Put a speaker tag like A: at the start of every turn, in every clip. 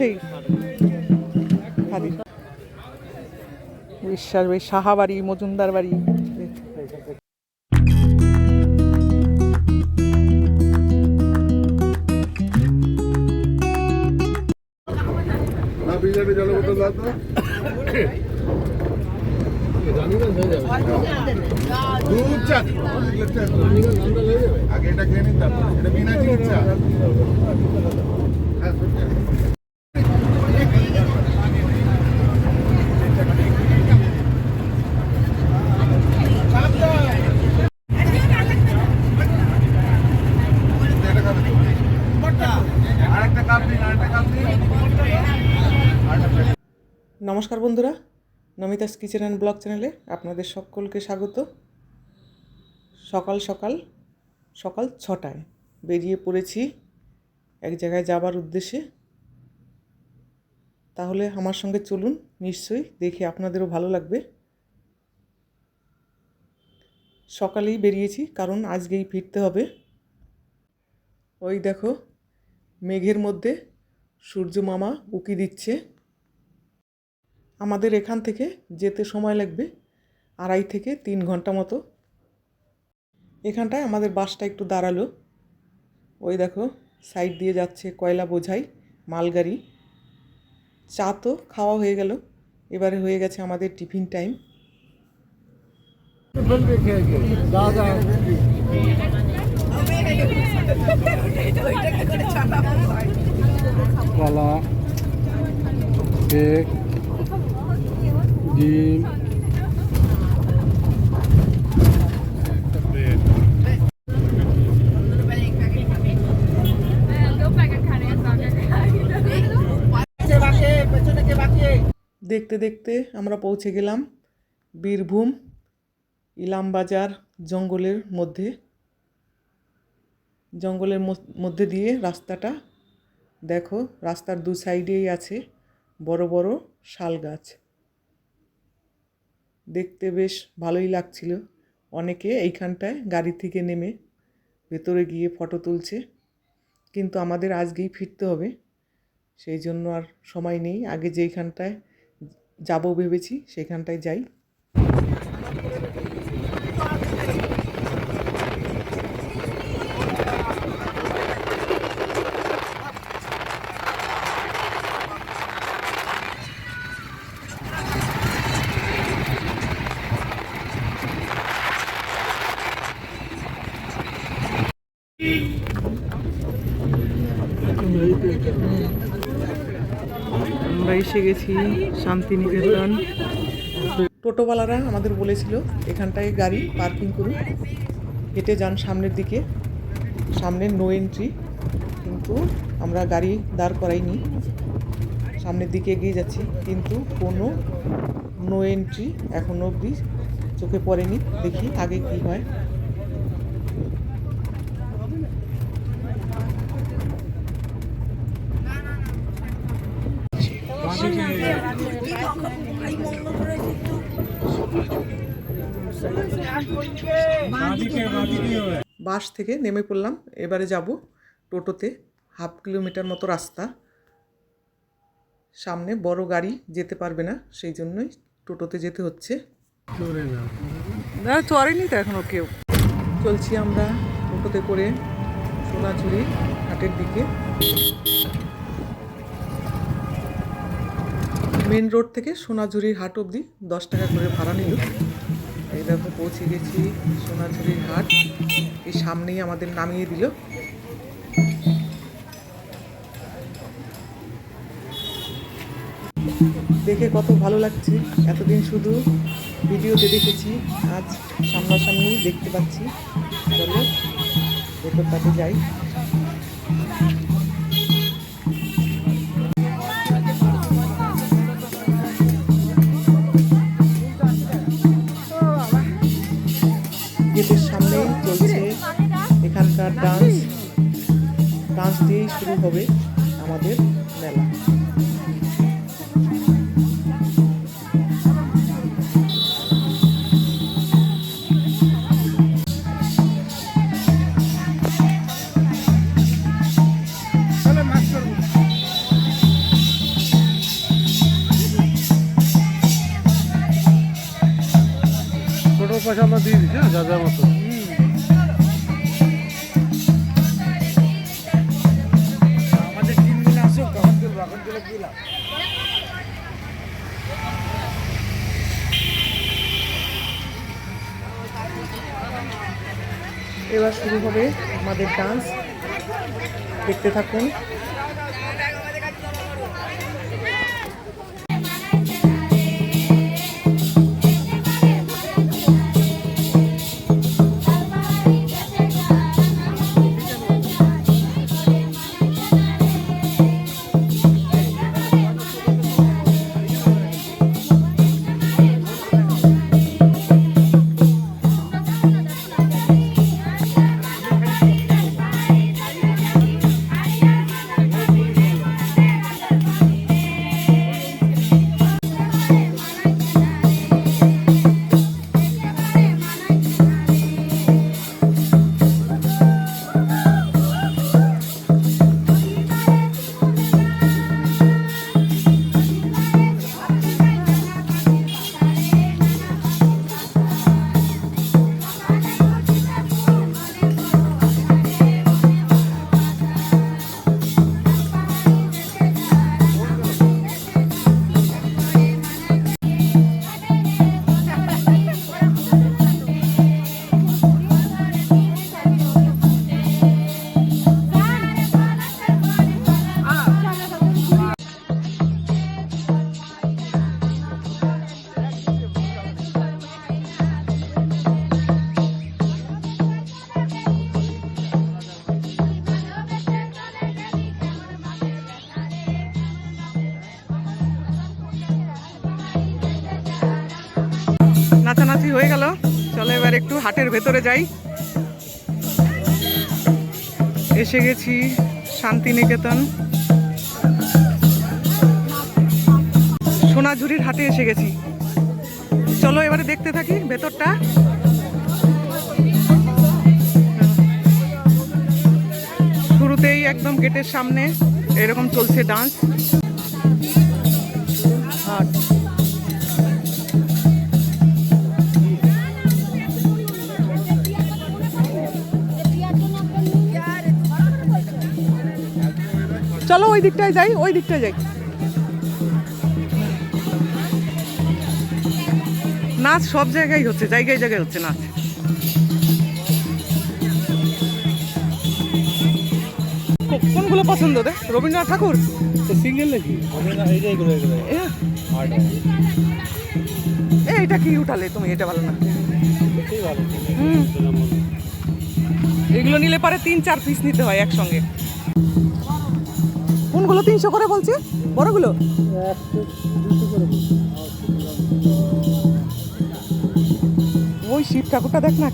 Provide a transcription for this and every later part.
A: সেই খাদি বিশ্বাস বাড়ি মজুমদার বাড়ি।
B: আগে এটা খেয়ে নিন তারপর এটা বিনা চিনি চা হ্যাঁ, সত্যি। এটা খাবে তো? আরেকটা কাপ দিন আরেকটা কাপ দিন আরেকটা
A: নমস্কার বন্ধুরা, নমিতাস কিচেন অ্যান্ড ব্লগ চ্যানেলে আপনাদের সকলকে স্বাগত। সকাল সকাল সকাল ছটায় বেরিয়ে পড়েছি এক জায়গায় যাবার উদ্দেশ্যে। তাহলে আমার সঙ্গে চলুন, নিশ্চয়ই দেখে আপনাদেরও ভালো লাগবে। সকালেই বেরিয়েছি, কারণ আজকেই ফিরতে হবে। ওই দেখো, মেঘের মধ্যে সূর্য মামা উকি দিচ্ছে। আমাদের এখান থেকে যেতে সময় লাগবে, আড়াই থেকে তিন ঘণ্টা মতো। এখানটায় আমাদের বাসটা একটু দাঁড়াল। ওই দেখো, সাইড দিয়ে যাচ্ছে কয়লা বোঝাই, মালগাড়ি। চা তো খাওয়া হয়ে গেল, এবারে হয়ে গেছে আমাদের টিফিন টাইম।
C: কলা, কেক ডিম
A: দেখতে দেখতে আমরা পৌঁছে গেলাম বীরভূম ইলামবাজার জঙ্গলের মধ্যে। জঙ্গলের মধ্য- মধ্যে দিয়ে রাস্তাটা দেখো, রাস্তার দু সাইডেই আছে বড় বড় শাল গাছ। দেখতে বেশ ভালোই লাগছিল। অনেকে এইখানটায় গাড়ি থেকে নেমে ভেতরে গিয়ে ফটো তুলছে। কিন্তু আমাদের আজকেই ফিরতে হবে। সেই জন্য আর সময় নেই। আগে যেইখানটায় যাব ভেবেছি, সেইখানটায় যাই। এসে গেছি, শান্তিনিকেতন। টোটোওয়ালারা আমাদের বলেছিল, এখানটায় গাড়ি পার্কিং করুন। হেঁটে যান সামনের দিকে। সামনে নো এন্ট্রি কিন্তু আমরা গাড়ি দাঁড় করাইনি। সামনের দিকে এগিয়ে যাচ্ছি, কিন্তু কোনো নো এন্ট্রি এখনও অবধি চোখে পড়েনি। দেখি আগে কি হয়। বাস থেকে নেমে পড়লাম, এবারে যাব টোটোতে, হাফ কিলোমিটার মতো রাস্তা। সামনে বড় গাড়ি যেতে পারবে না, সেই জন্যই টোটোতে যেতে হচ্ছে। চড়েনি তো এখনও কেউ। চলছি আমরা টোটোতে করে সোনাঝুরি হাটের দিকে। মেন রোড থেকে সোনাঝুরির হাট অবধি দশ টাকা করে ভাড়া নিল। এই দেখো পৌঁছে গেছি সোনাঝুরির হাট। এই সামনেই আমাদের নামিয়ে দিল। দেখে কত ভালো লাগছে। এতদিন শুধু ভিডিওতে দেখেছি, আজ সামনাসামনি দেখতে পাচ্ছি। চলো, ভেতরটাতে যাই। শুরু হবে আমাদের মেলা।
B: পয়সা আমরা দিয়ে দিচ্ছি হ্যাঁ, যা যা মতো।
A: এবার শুরু হবে আমাদের ডান্স দেখতে থাকুন। হাটের ভেতরে যাই। এসে গেছি শান্তিনিকেতন। সোনাঝুরির হাটে এসে গেছি। চলো এবারে দেখতে থাকি ভেতরটা। শুরুতেই একদম গেটের সামনে এরকম চলছে ডান্স। চলো ওই দিকটায় যাই ওই দিকটায় যাই। নাচ সব জায়গায় হচ্ছে জায়গায় জায়গায় হচ্ছে নাচ। কোনগুলো পছন্দ রে? রবীন্দ্রনাথ ঠাকুর?
B: সিঙ্গেল নাকি?
A: এটা কি উঠালে তুমি? এটা ভালো না। হুম। এগুলো নিলে পারে তিন চার পিস নিতে হয় একসঙ্গে। কোনগুলো তিনশো করে বলছে। বড়গুলো? ওই শিব ঠাকুরটা দেখ না।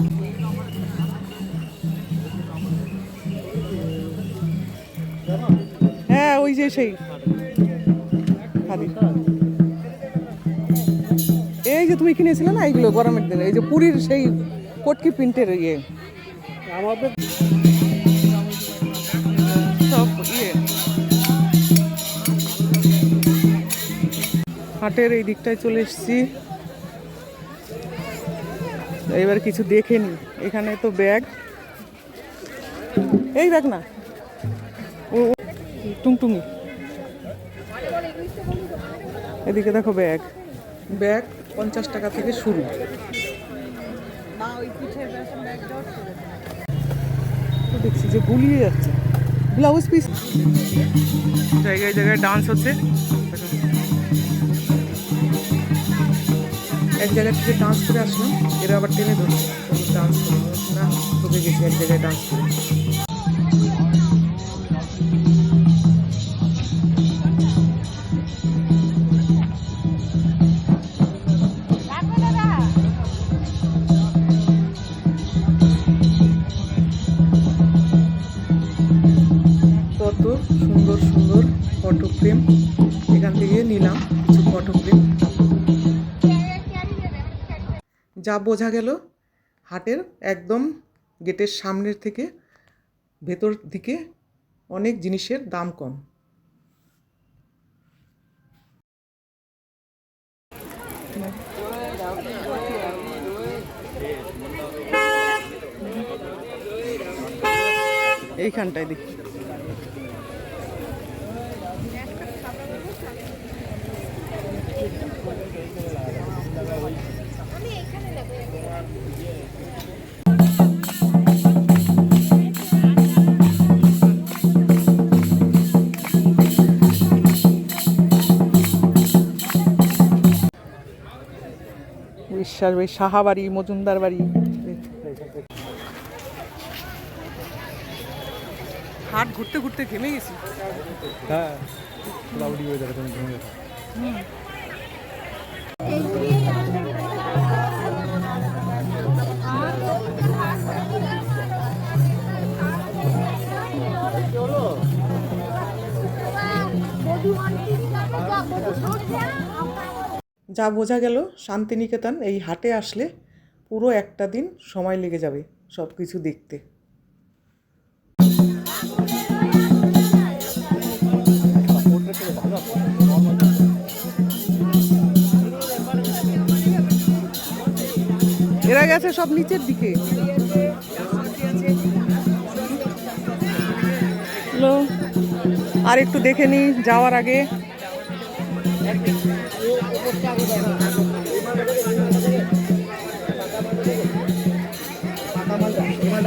A: হ্যাঁ ওই যে সেই। এই যে তুমি কিনেছিলে না এইগুলো গরমের দিনে? এই যে পুরীর সেই কটকি প্রিন্টের ইয়ে।
B: আমাদের
A: হাটের এই দিকটায় চলে এসেছি। এবার কিছু দেখে নি। এখানে তো ব্যাগ। এই ব্যাগ না। ও ও, টুংটুঙি এদিকে দেখো ব্যাগ। ব্যাগ পঞ্চাশ টাকা থেকে শুরু। দেখছি যে গুলিয়ে যাচ্ছে। Blouse piece. জায়গায় জায়গায় ডান্স হচ্ছে। এক জায়গা থেকে ডান্স করে আসলাম, এরা আবার টেনে ধরছে ডান্স করে না ঢুকে গেছি, এক জায়গায় ডান্স করে। যা বোঝা গেল, হাটের একদম গেটের সামনের থেকে ভেতর দিকে অনেক জিনিসের দাম কম এইখানটায় দেখি Thank you. বিশ্বাস ওই সাহাবাড়ি মজুমদার বাড়ি। হাট ঘুরতে ঘুরতে ঘেমে গেছি।
C: হ্যাঁ ক্লাউডি ওয়েদার তুমি ঘুরে গেছো
A: যা বোঝা গেল, শান্তিনিকেতন এই হাটে আসলে পুরো একটা দিন সময় লেগে যাবে সব কিছু দেখতে। এরা গেছে সব নিচের দিকে। আর একটু দেখে নি যাওয়ার আগে।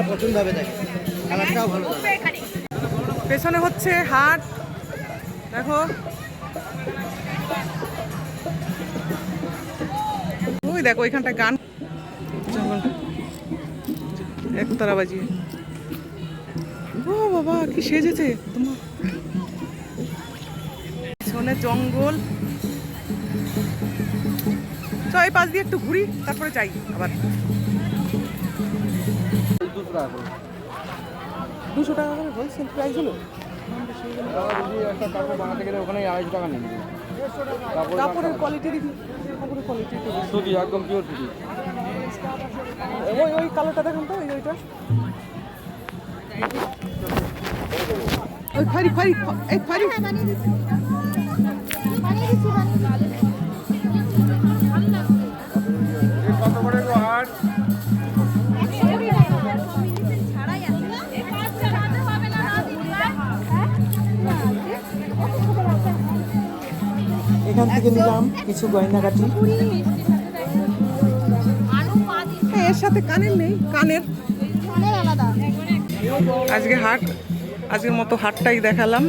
C: পছন্দ হবে
A: পেছনে হচ্ছে হাট। দেখো। ওই দেখো, ওইখানটা গান। একতারা বাজিয়ে। ও বাবা, কি সেজেছে তোমার। পেছনে জঙ্গল। চ এই পাশ দিয়ে একটু ঘুরি তারপরে যাই আবার। দুশো টাকা করে হোলসেল প্রাইস হলো?
C: বানাতে গেলে ওখানে আড়াইশো টাকা নেবে
A: কাপড়ের কোয়ালিটি কাপড়ের কোয়ালিটি তো বেশি।
C: সুতি একদম পিওর সুতি।
A: ওই ওই কালোটা দেখুন তো ওই ওইটা। ওই ফারি ফারি এই ফারি।
C: কত
A: থেকে নিলাম কিছু গয়নাগাটি। হ্যাঁ এর সাথে কানের নেই, কানের। আজকে হাট, আজকের মতো হাটটাই দেখালাম।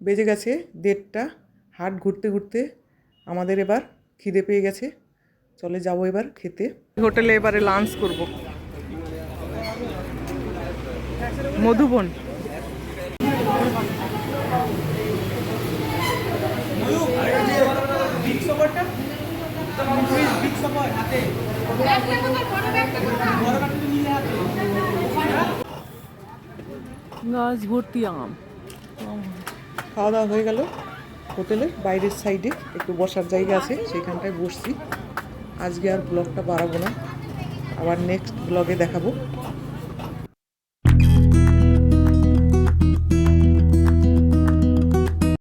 A: বেজে গেছে দেড়টা। হাট ঘুরতে ঘুরতে আমাদের এবার খিদে পেয়ে গেছে। চলে যাব এবার খেতে। হোটেলে এবারে লাঞ্চ করব। মধুবন। গাছ ভর্তি আম। খাওয়া দাওয়া হয়ে গেল হোটেলের বাইরের সাইডে একটু বসার জায়গা আছে, সেখানটায় বসছি। আজকে আর ব্লগটা বাড়াবো না। আবার নেক্সট ব্লগে দেখাবো।